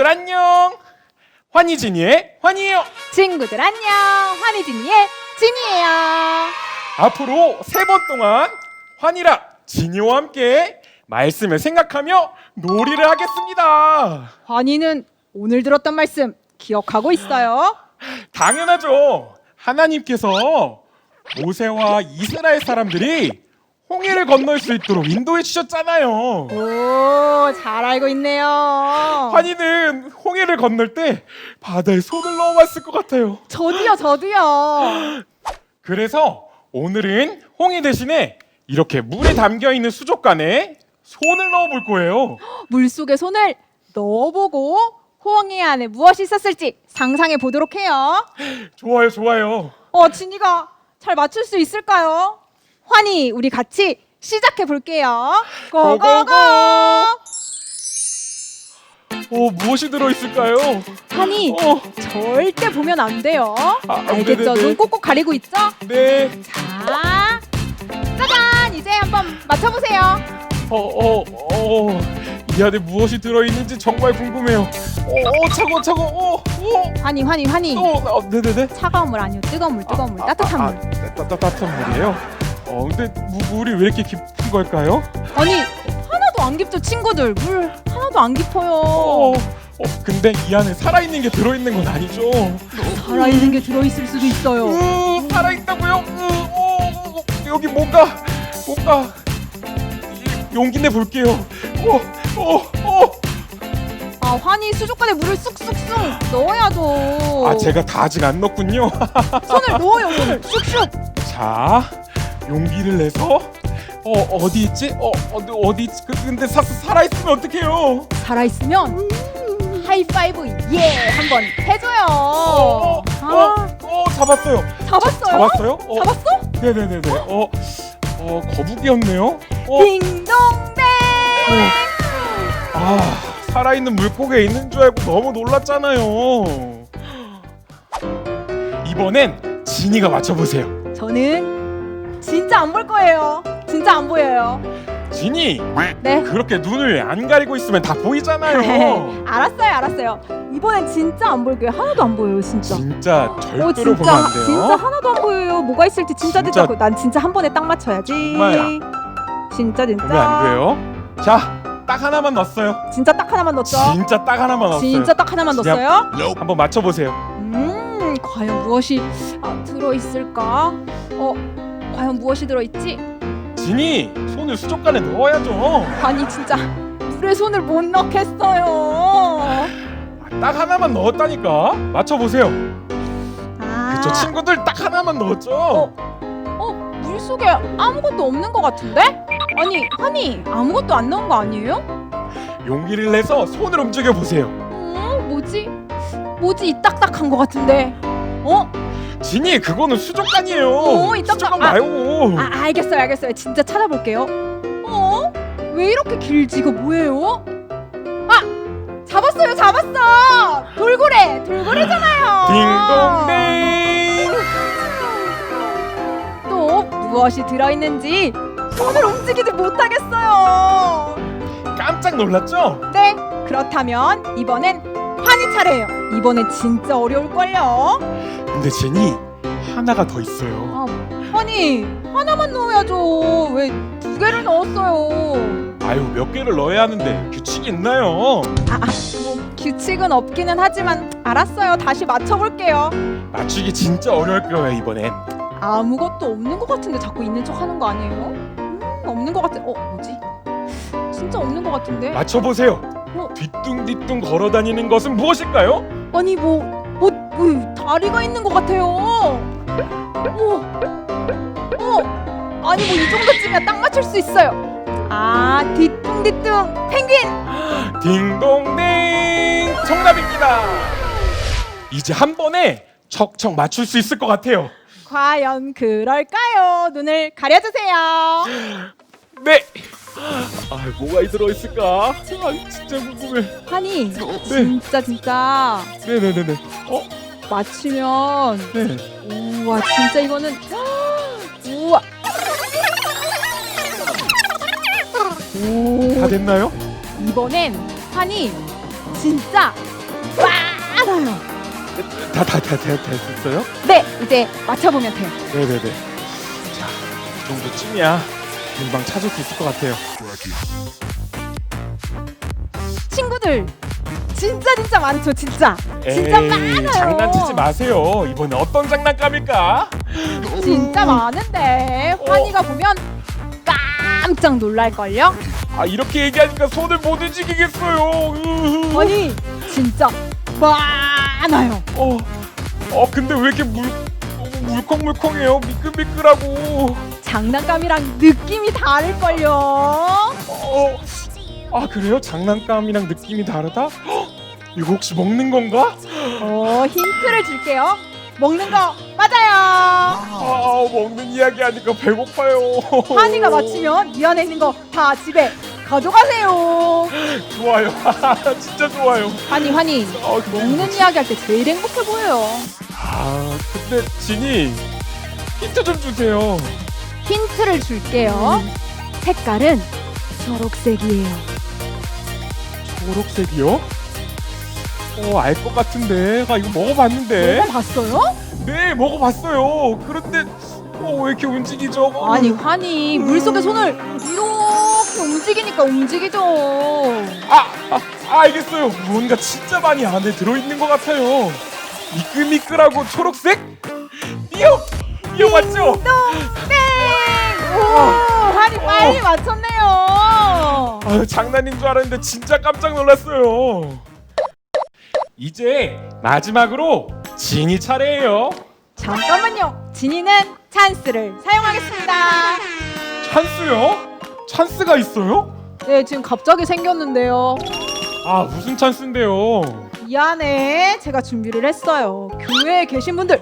친구들 안녕. 환희진이의 환희예요. 친구들 안녕 환희진이의 진이에요 앞으로 세 번 동안 환희랑 진이와 함께 말씀을 생각하며 놀이를 하겠습니다. 환희는 오늘 들었던 말씀 기억하고 있어요? 당연하죠. 하나님께서 모세와 이스라엘 사람들이 홍해를 건널 수 있도록 인도해 주셨잖아요. 오, 잘 알고 있네요. 환희는 홍해를 건널 때 바다에 손을 넣어봤을 것 같아요. 저도요, 저도요. 그래서 오늘은 홍해 대신에 이렇게 물에 담겨 있는 수족관에 손을 넣어볼 거예요. 물 속에 손을 넣어보고 호응이 안에 무엇이 있었을지 상상해 보도록 해요. 좋아요, 좋아요. 어, 진이가 잘 맞출 수 있을까요? 환희, 우리 같이 시작해 볼게요. 고고고! 어, 무엇이 들어있을까요? 환희, 어, 절대 보면 안 돼요. 아, 알겠죠? 네네네. 눈 꼭꼭 가리고 있죠? 네. 자, 짜잔! 이제 한번 맞춰보세요. 어, 어, 어. 이 안에 무엇이 들어있는지 정말 궁금해요. 어, 어 차고, 차고, 어, 어. 환희, 환희, 환희. 또, 어, 네네네. 차가운 물 아니요, 뜨거운 물, 뜨거운 물, 따뜻한 아, 물. 아, 따, 따, 따뜻한 물이에요? 어, 근데 무, 물이 왜 이렇게 깊은 걸까요? 아니, 하나도 안 깊죠, 친구들. 물 하나도 안 깊어요. 어, 어, 근데 이 안에 살아있는 게 들어있는 건 아니죠? 살아있는 게 들어있을 수도 있어요. 으, 살아있다고요? 으, 어, 어, 여기 뭔가 뭔가 이- 용기 내 볼게요. 어, 어, 어. 아, 환희 수족관에 물을 쑥쑥쑥 넣어야죠. 아 제가 다 아직 안 넣었군요. 손을 넣어요, 손을. 쑥쑥. 자, 용기를 내서 어 어디 있지? 어 어디 어디 있지? 그, 근데 사, 살아 있으면 어떡해요? 살아있으면 하이파이브 예 한번 해줘요. 어, 어, 아, 어, 잡았어요. 잡았어요? 잡았어요? 어, 잡았어? 네네네네. 어, 어 거북이였네요. 어, 딩동댕. 아 살아있는 물고기에 있는 줄 알고 너무 놀랐잖아요. 이번엔 진이가 맞춰보세요. 저는 진짜 안 볼 거예요. 진짜 안 보여요. 진이 네. 그렇게 눈을 안 가리고 있으면 다 보이잖아요. 알았어요, 알았어요. 이번엔 진짜 안 볼게요. 하나도 안 보여요, 진짜. 진짜 어, 절대로 진짜 보면 안 돼요. 진짜 하나도 안 보여요. 뭐가 있을지 진짜 진짜- 진짜 보- 난 진짜 한 번에 딱 맞춰야지. 정말. 진짜 진짜. 보면 안 돼요. 자, 딱 하나만 넣었어요. 진짜 딱 하나만 넣었죠. 진짜 딱 하나만 넣었어요. 진짜 딱 하나만 진짜- 넣었어요. 한번 맞춰보세요. 음, 과연 무엇이 아, 들어 있을까? 어, 과연 무엇이 들어 있지? 진이 손을 수족관에 넣어야죠. 아니 진짜 물에 손을 못 넣겠어요. 딱 하나만 넣었다니까. 맞춰 보세요. 아, 그쵸 친구들 딱 하나만 넣었죠. 어. 어, 물 속에 아무것도 없는 것 같은데? 아니, 하니 아무것도 안 넣은 거 아니에요? 용기를 내서 손을 움직여 보세요. 음, 뭐지? 뭐지 이 딱딱한 것 같은데? 어? 진이 그거는 수족관이에요. 어, 이 딱딱- 수족관 아. 말고. 아, 알겠어요, 알겠어요. 진짜 찾아볼게요. 어? 왜 이렇게 길지? 이거 뭐예요? 아, 잡았어요, 잡았어. 돌고래, 돌고래잖아요. 딩동댕. 또 무엇이 들어있는지 손을 움직이지 못하겠어요. 깜짝 놀랐죠? 네, 그렇다면 이번엔 환희 차례예요. 이번엔 진짜 어려울걸요. 근데 진이 하나가 더 있어요. 아, 환희 하나만 넣어야죠. 왜 두 개를 넣었어요? 아유 몇 개를 넣어야 하는데 규칙이 있나요? 아, 아, 뭐 규칙은 없기는 하지만 알았어요. 다시 맞춰볼게요. 맞추기 진짜 어려울 거예요 이번엔. 아무것도 없는 것 같은데 자꾸 있는 척 하는 거 아니에요? 음, 없는 것 같아. 어, 뭐지? 진짜 없는 것 같은데? 맞춰보세요. 어? 뒤뚱뒤뚱 걸어다니는 것은 무엇일까요? 아니 뭐 다리가 있는 것 같아요. 어, 어, 아니 뭐 이 정도쯤이야 딱 맞출 수 있어요. 아, 뒤뚱뒤뚱 펭귄. 딩동댕 정답입니다. 이제 한 번에 척척 맞출 수 있을 것 같아요. 과연 그럴까요? 눈을 가려주세요. 네. 아 뭐가 들어있을까? 아 진짜 궁금해. 환희, 진짜 진짜 네네네네. 어? 맞추면 네. 우와 진짜 이거는 우와 오 다 됐나요? 이번엔 환희 진짜 많아요. 다다 다 됐어요? 네, 이제 맞춰보면 돼요. 네네네. 자, 이 정도쯤이야. 금방 찾을 수 있을 것 같아요. 친구들, 진짜 진짜 많죠, 진짜. 진짜 에이, 많아요. 장난치지 마세요. 이번에 어떤 장난감일까? 진짜 많은데 환희가 보면 깜짝 놀랄걸요? 아 이렇게 얘기하니까 손을 못 움직이겠어요. 으흐. 아니, 진짜 많아요. 어, 어 근데 왜 이렇게 물 너무 물컹물컹해요? 미끌미끌하고. 장난감이랑 느낌이 다를걸요? 어, 아 그래요? 장난감이랑 느낌이 다르다? 헉, 이거 혹시 먹는 건가? 어, 힌트를 줄게요. 먹는 거 맞아요. 아 먹는 이야기 하니까 배고파요. 환희가 맞히면 이 안에 있는 거 다 집에 가져가세요. 좋아요. 진짜 좋아요. 환희, 환희. 아, 근데 먹는 이야기 할 때 제일 행복해 보여요. 아 근데 진이 힌트 좀 주세요. 힌트를 줄게요. 색깔은 초록색이에요. 초록색이요? 어 알 것 같은데. 아 이거 먹어봤는데. 먹어봤어요? 네 먹어봤어요. 그런데 어, 왜 이렇게 움직이죠? 어, 아니 환희 물 속에 손을 이렇게 움직이니까 움직이죠. 아, 아, 아, 알겠어요. 뭔가 진짜 많이 안에 들어있는 것 같아요. 미끌미끌하고 초록색? 이요! 이요 맞죠? 땡! 오, 환희 빨리 맞췄네요. 아, 장난인 줄 알았는데 진짜 깜짝 놀랐어요. 이제 마지막으로 진이 차례예요. 잠깐만요. 진이는 찬스를 사용하겠습니다. 찬스요? 찬스가 있어요? 네, 지금 갑자기 생겼는데요. 아, 무슨 찬스인데요? 이 안에 제가 준비를 했어요. 교회에 계신 분들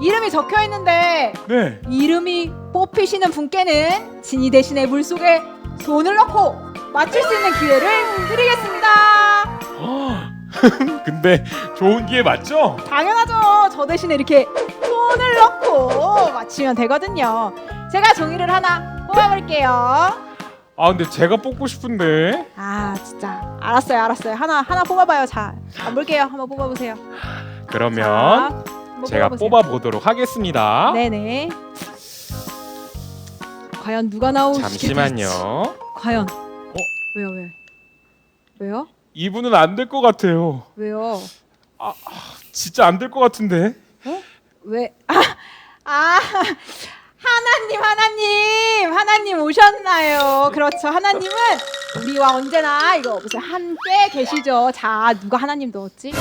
이름이 적혀 있는데 네. 이름이 뽑히시는 분께는 진이 대신에 물 속에 손을 넣고 맞출 수 있는 기회를 드리겠습니다. 근데 좋은 기회 맞죠? 당연하죠. 저 대신에 이렇게 손을 넣고 맞추면 되거든요. 제가 종이를 하나 뽑아볼게요. 아, 근데 제가 뽑고 싶은데. 아 진짜 알았어요, 알았어요. 하나 하나 뽑아봐요. 자, 안 볼게요. 한번 뽑아보세요. 그러면 자, 한번 제가 뽑아보세요. 뽑아 보도록 하겠습니다. 네네. 과연 누가 나오시게 잠시만요. 과연. 어? 왜요 왜? 왜요? 이분은 안 될 것 같아요. 왜요? 진짜 안 될 것 같은데. 왜? 아, 아 하나님 하나님 하나님 오셨나요? 그렇죠 하나님은 우리와 언제나 이거 보세요 함께 계시죠. 자 누가 하나님 넣었지?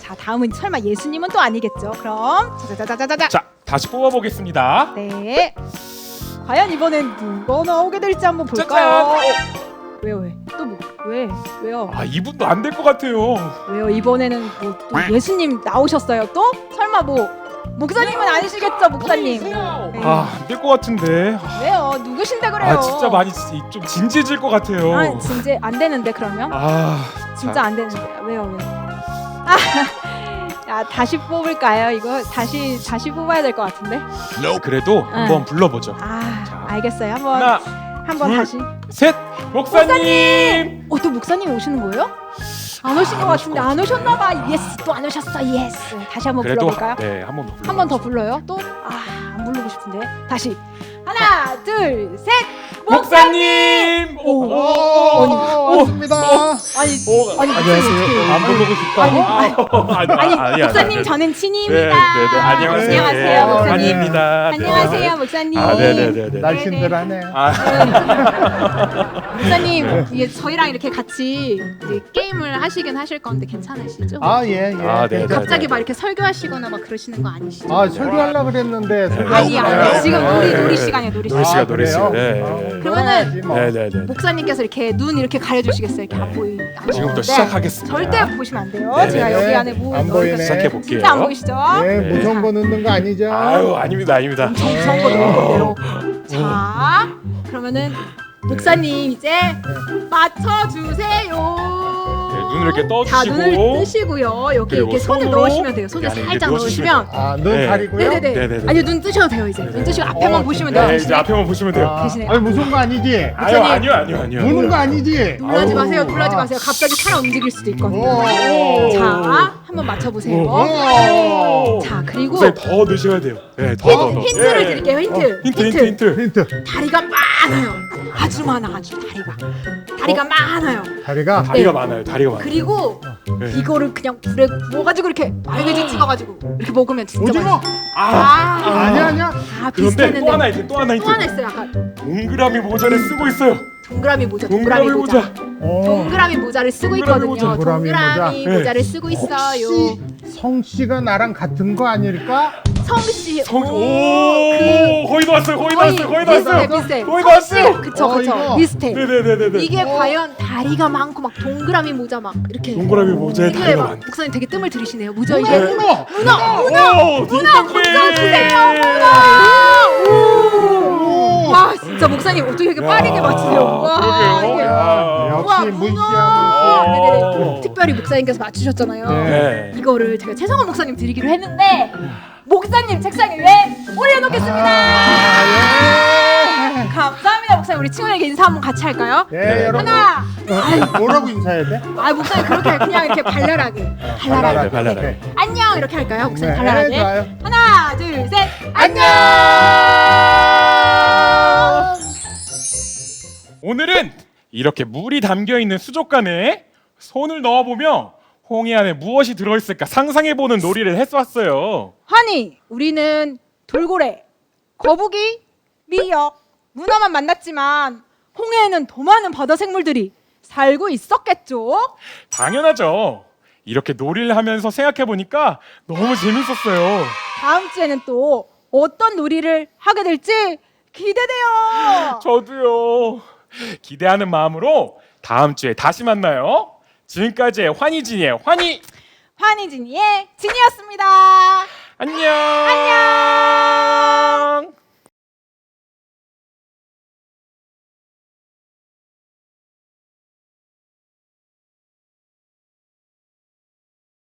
자 다음은 설마 예수님은 또 아니겠죠? 그럼 자자자자자자. 자, 다시 뽑아 보겠습니다. 네. 과연 이번엔 누가 나오게 될지 한번 짜잔. 볼까요? 왜요 왜? 또 뭐? 왜? 왜요? 아, 이분도 안 될 것 같아요. 왜요? 이번에는 뭐 또 예수님 나오셨어요? 또? 설마 뭐 목사님은 아니시겠죠, 목사님? 네. 아, 안 될 것 같은데. 아, 왜요? 누구신데 그래요? 아, 진짜 많이 지- 좀 진지해질 것 같아요. 아, 진짜 안 되는데 그러면? 아, 진짜 자, 안 되는데 왜요? 왜? 아, 야 다시 뽑을까요? 이거 다시 다시 뽑아야 될 것 같은데. 그래도 한번 불러보죠. 아, 자. 알겠어요. 한번 하나, 한번 둘, 다시. 셋, 목사님. 어, 또 목사님 오시는 거예요? 안 오신 아, 것안 오실 같은데 것안 오셨나 봐. 예스, 또 안 오셨어. 예스. 다시 한번 그래도 불러볼까요? 네, 한 번 더 불러. 한 번 더 불러요. 또? 아, 안 부르고 싶은데. 다시. 하나, 둘, 셋. 목사님. 오, 오, 오, 왔습니다. 아니, 오, 아니, 안녕하세요. 안 부르고 싶다. 아니, 아, 아니, 아니, 목사님 저는 네, 친이입니다. 네, 네, 안녕하세요. 안녕하세요, 네, 목사님. 네. 안녕하세요, 목사님. 아, 네, 네, 네, 네. 날씬들하네. 아, 목사님, 이게 저희랑 이렇게 같이 이제 게임을 하시긴 하실 건데 괜찮으시죠? 아 예 예. 아, 네, 네, 갑자기 네. 막 이렇게 설교하시거나 막 그러시는 거 아니시죠? 아 설교하려 그랬는데 설교 아니, 아니, 지금 놀이 네. 놀이 시간이에요, 놀이 놀이 시간. 시간, 놀이 시간. 네. 그러면은 네, 네, 네. 목사님께서 이렇게 눈 이렇게 가려주시겠어요? 이렇게 안 보이. 안 지금부터 보이는데 시작하겠습니다. 절대 보시면 안 돼요. 네, 제가 네. 여기 안에 뭐 안. 보이네. 시작해 볼게요. 진짜 안 보이시죠? 예 네. 거 넣는 거 아니죠? 아유, 아닙니다, 아닙니다. 거 넣은 건데요. 자, 그러면은 목사님 이제 맞춰주세요. 눈을 이렇게 자 눈을 떠주시고 뜨시고요. 여기 그리고 이렇게 손을 손으로 넣으시면 돼요. 손을 이렇게 살짝 넣으시면 아, 눈 네. 가리고요? 네네네. 네네네. 아니요 눈 뜨셔도 돼요 이제. 눈 뜨시고 앞에만 어, 보시면 네, 돼요. 네, 이제 앞에만 보시면 돼요. 아, 대신에. 아니 무서운 거 아니지? 아유 아니요 아니요 아니요. 무는 거 아니지? 놀라지. 마세요. 놀라지 마세요. 갑자기 차가 움직일 수도 있거든요. 오. 자 한번 맞춰보세요. 오. 자 그리고 우선 더 넣으셔야 돼요. 네, 더더 더. 힌트를 예. 드릴게요. 힌트. 어, 힌트 힌트 힌트. 힌트. 다리가 많아요. 아주 많아 아주 다리가. 다리가 많아요. 다리가 다리가 네. 많아요. 다리가 많아요. 그리고 네. 이거를 그냥 불에 구워가지고 이렇게 마요네즈 찍어가지고 이렇게 먹으면 진짜 오징어? 맛있어. 아, 아, 아니야 아니야. 아 그런데 비슷했는데 또 하나 있어요. 또 하나 또 힌트. 하나 있어요. 약간 동그라미 모자를 쓰고 있어요. 동그라미 모자, 동그라미, 동그라미 모자. 모자. 어. 동그라미 모자를 쓰고 동그라미 있거든요. 모자. 동그라미 동그라미 모자. 모자 를 쓰고 있어요. 혹시 성 씨가 나랑 같은 거 아닐까? 성씨. 성, 오, 오, 거의 나왔어요. 거의 나왔어요. 거의 나왔어요. 비슷해. 거의. 나왔어요. 그쵸, 어, 그쵸. 이거. 비슷해. 네네네네네. 이게 어. 과연 다리가 많고 막 동그라미 모자 막 이렇게. 동그라미 모자에 이게 다리가 막 많. 목사님 되게 뜸을 들이시네요. 무저 문어 이게. 문어. 문어, 오, 문어, 문어 주세요, 문어. 오. 와, 진짜 목사님 어떻게 이렇게 빠르게 맞추세요? 와, 그러게요. 이게. 야. 역시 와, 문씨야 문어. 문씨. 네네네. 특별히 목사님께서 맞추셨잖아요. 네. 이거를 제가 최성원 목사님 드리기로 했는데 목사님 책상 위에 올려놓겠습니다. 아, 감사합니다, 목사님. 우리 친구에게 인사 한번 같이 할까요? 예. 예 여러분. 하나. 어, 뭐라고 인사해야 돼? 아, 목사님 그렇게 그냥 이렇게 발랄하게, 발랄하게. 발랄하게, 발랄하게. 안녕 이렇게 할까요, 목사님 네, 발랄하게? 좋아요. 하나, 둘, 셋. 안녕. 오늘은 이렇게 물이 담겨 있는 수족관에 손을 넣어 보며 홍해 안에 무엇이 들어 있을까 상상해 보는 놀이를 했었어요. 하니 우리는 돌고래, 거북이, 미역, 문어만 만났지만 홍해에는 더 많은 바다 생물들이 살고 있었겠죠? 당연하죠. 이렇게 놀이를 하면서 생각해 보니까 너무 재밌었어요. 다음 주에는 또 어떤 놀이를 하게 될지 기대돼요. 저도요. 기대하는 마음으로 다음 주에 다시 만나요. 지금까지 환희진이의 환희 환희진이의 진이었습니다. 안녕. 안녕.